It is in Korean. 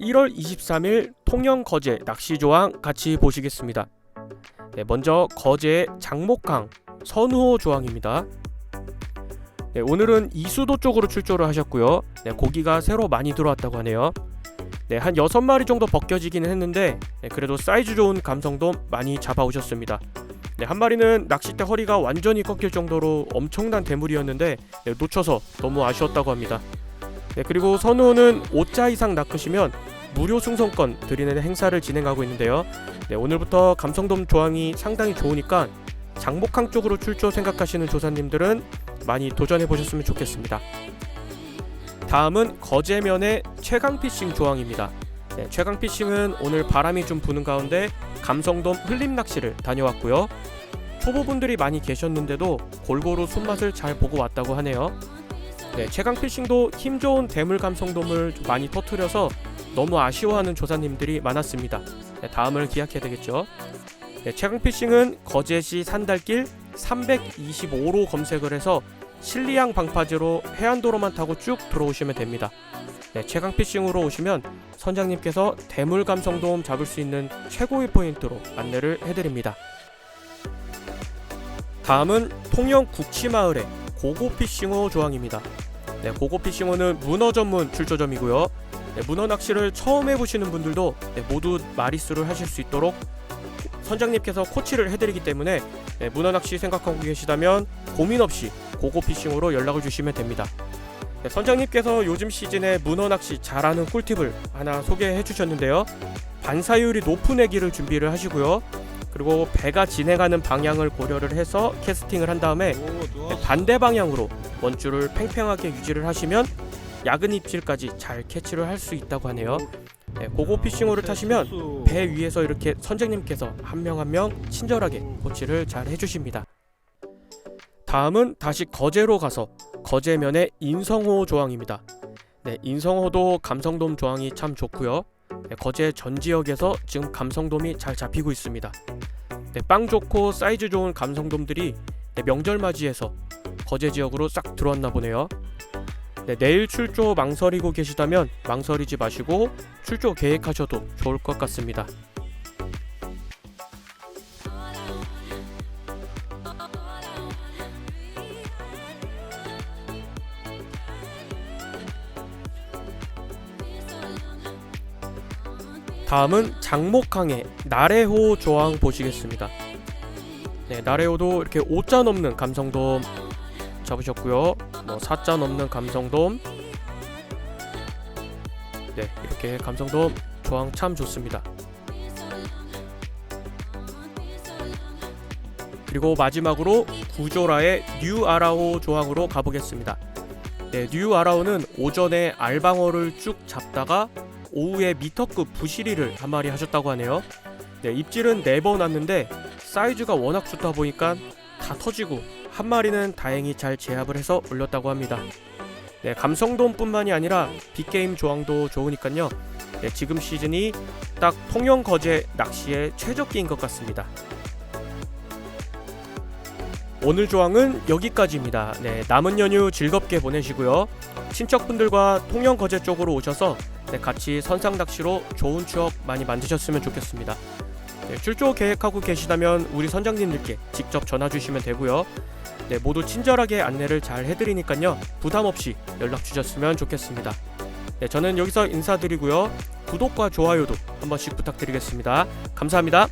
1월 23일 통영 거제 낚시 조항 같이 보시겠습니다. 네, 먼저 거제의 장목강 선우호 조항입니다. 네, 오늘은 이수도 쪽으로 출조를 하셨고요. 네, 고기가 새로 많이 들어왔다고 하네요. 네, 한 6마리 정도 벗겨지기는 했는데 네, 그래도 사이즈 좋은 감성도 많이 잡아오셨습니다. 네, 한 마리는 낚싯대 허리가 완전히 꺾일 정도로 엄청난 대물이었는데 네, 놓쳐서 너무 아쉬웠다고 합니다. 네, 그리고 선우는 5자 이상 낚으시면 무료 승선권 드리는 행사를 진행하고 있는데요. 네, 오늘부터 감성돔 조항이 상당히 좋으니까 장목항 쪽으로 출조 생각하시는 조사님들은 많이 도전해 보셨으면 좋겠습니다. 다음은 거제면의 최강 피싱 조항입니다. 네, 최강 피싱은 오늘 바람이 좀 부는 가운데 감성돔 흘림 낚시를 다녀왔고요. 초보분들이 많이 계셨는데도 골고루 손맛을 잘 보고 왔다고 하네요. 네, 최강 피싱도 힘 좋은 대물 감성돔을 좀 많이 터트려서 너무 아쉬워하는 조사님들이 많았습니다. 네, 다음을 기약해야 되겠죠. 네, 최강 피싱은 거제시 산달길 325로 검색을 해서 신리양 방파제로 해안도로만 타고 쭉 들어오시면 됩니다. 네, 최강 피싱으로 오시면 선장님께서 대물 감성돔 잡을 수 있는 최고의 포인트로 안내를 해드립니다. 다음은 통영 국치마을의 고고 피싱호 조항입니다. 네, 고고 피싱호는 문어 전문 출조점이고요. 네, 문어 낚시를 처음 해보시는 분들도 네, 모두 마리수를 하실 수 있도록 선장님께서 코치를 해드리기 때문에 네, 문어 낚시 생각하고 계시다면 고민 없이 고고 피싱으로 연락을 주시면 됩니다. 네, 선장님께서 요즘 시즌에 문어 낚시 잘하는 꿀팁을 하나 소개해 주셨는데요. 반사율이 높은 애기를 준비를 하시고요. 그리고 배가 진행하는 방향을 고려를 해서 캐스팅을 한 다음에 네, 반대 방향으로 원줄을 팽팽하게 유지를 하시면 야근 입질까지 잘 캐치를 할 수 있다고 하네요. 네, 고고 피싱호를 타시면 배 위에서 이렇게 선장님께서 한 명 한 명 친절하게 코치를 잘 해주십니다. 다음은 다시 거제로 가서 거제면의 인성호 조항입니다. 네, 인성호도 감성돔 조항이 참 좋고요. 네, 거제 전 지역에서 지금 감성돔이 잘 잡히고 있습니다. 네, 빵 좋고 사이즈 좋은 감성돔들이 네, 명절 맞이해서 거제 지역으로 싹 들어왔나 보네요. 네, 내일 출조 망설이고 계시다면 망설이지 마시고 출조 계획하셔도 좋을 것 같습니다. 다음은 장목항의 나래호 조항 보시겠습니다. 네, 나래호도 이렇게 5자 넘는 감성돔 잡으셨고요. 뭐 4자 넘는 감성돔. 네, 이렇게 감성돔 조항 참 좋습니다. 그리고 마지막으로 구조라의 뉴 아라오 조항으로 가보겠습니다. 네, 뉴 아라오는 오전에 알방어를 쭉 잡다가 오후에 미터급 부시리를 한 마리 하셨다고 하네요. 네, 입질은 4번 왔는데 사이즈가 워낙 좋다 보니까 다 터지고 한 마리는 다행히 잘 제압을 해서 올렸다고 합니다. 네, 감성돔뿐만이 아니라 빅게임 조항도 좋으니까요. 네, 지금 시즌이 딱 통영 거제 낚시의 최적기인 것 같습니다. 오늘 조항은 여기까지입니다. 네, 남은 연휴 즐겁게 보내시고요. 친척분들과 통영 거제 쪽으로 오셔서 네, 같이 선상 낚시로 좋은 추억 많이 만드셨으면 좋겠습니다. 네, 출조 계획하고 계시다면 우리 선장님들께 직접 전화 주시면 되고요. 네, 모두 친절하게 안내를 잘 해드리니까요. 부담 없이 연락 주셨으면 좋겠습니다. 네, 저는 여기서 인사드리고요. 구독과 좋아요도 한 번씩 부탁드리겠습니다. 감사합니다.